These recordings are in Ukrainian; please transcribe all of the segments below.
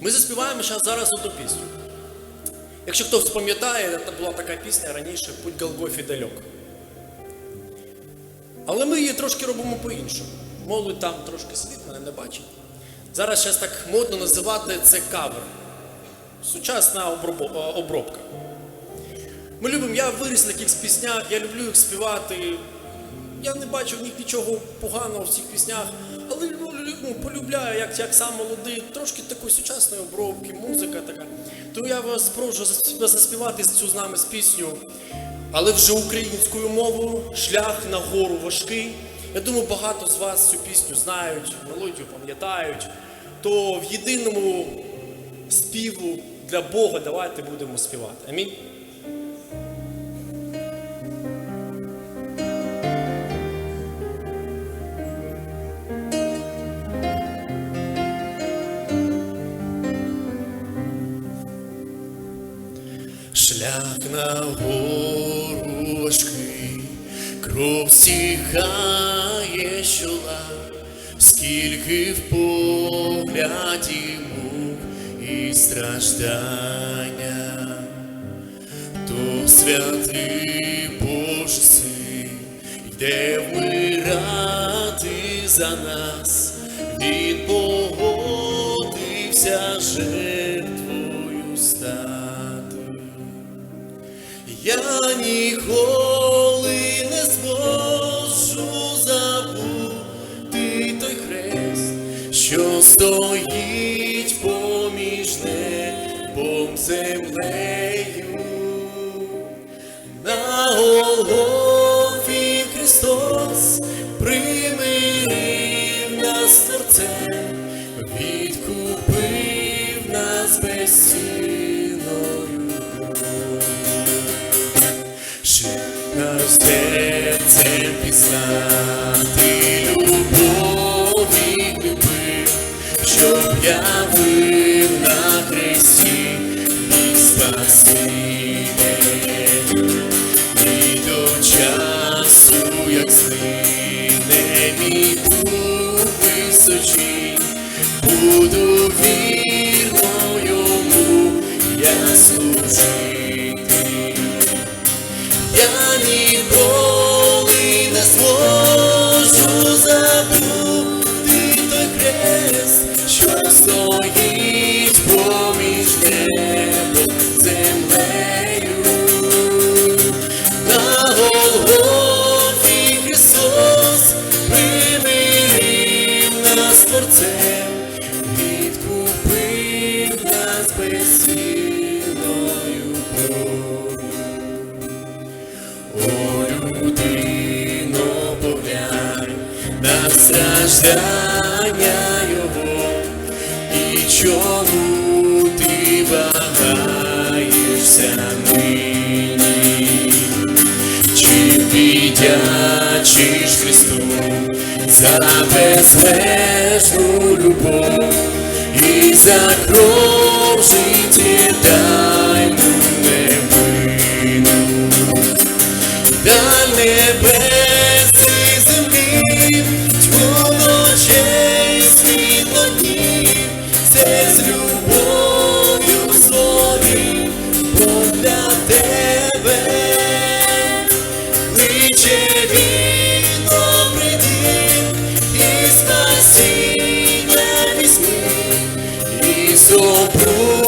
Ми заспіваємо зараз одну пісню. Якщо хтось пам'ятає, це була така пісня раніше Путь Голгофі дальок. Але ми її трошки робимо по-іншому. Молодь там трошки сидить, мене не бачить. Зараз зараз так модно називати це кавер. Сучасна обробка. Ми любимо, я виріс на якихось піснях, я люблю їх співати. Я не бачу в них нічого поганого в цих піснях полюбляю, як, як сам молодий, трошки такої сучасної обробки, музика така. Тому я вас прошу заспівати цю з нами з пісню, але вже українською мовою, шлях на гору важкий. Я думаю, багато з вас цю пісню знають, мелодію пам'ятають. То в єдиному співу для Бога давайте будемо співати. Амінь. Шлях на гору кров стихає з чола, скільки в погляді мук і страждання, то святий Божий син йде вмирати за нас, він погодився жертвою Я ніколи не зможу забути той хрест, що стоїть поміж небом землею. На Голгофі Христос примирив нас з Творцем, відкупив нас безцінною височить, буду вірно йому я служити. Страждання Його, і чому ти вагаєшся нині? Чи віддячиш Христу за безмежну любов і за кров життєдайну Oh.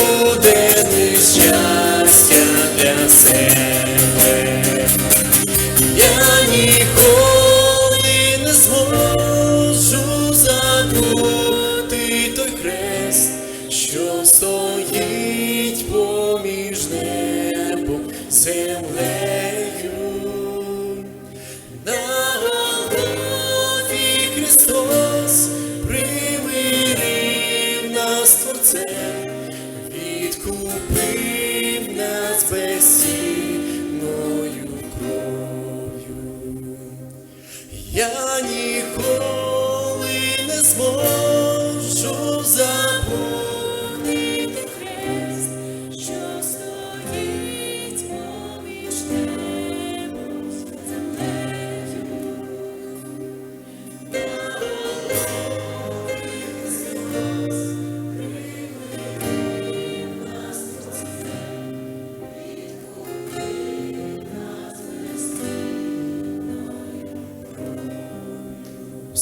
cresci.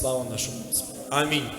Слава нашому Господу. Амінь.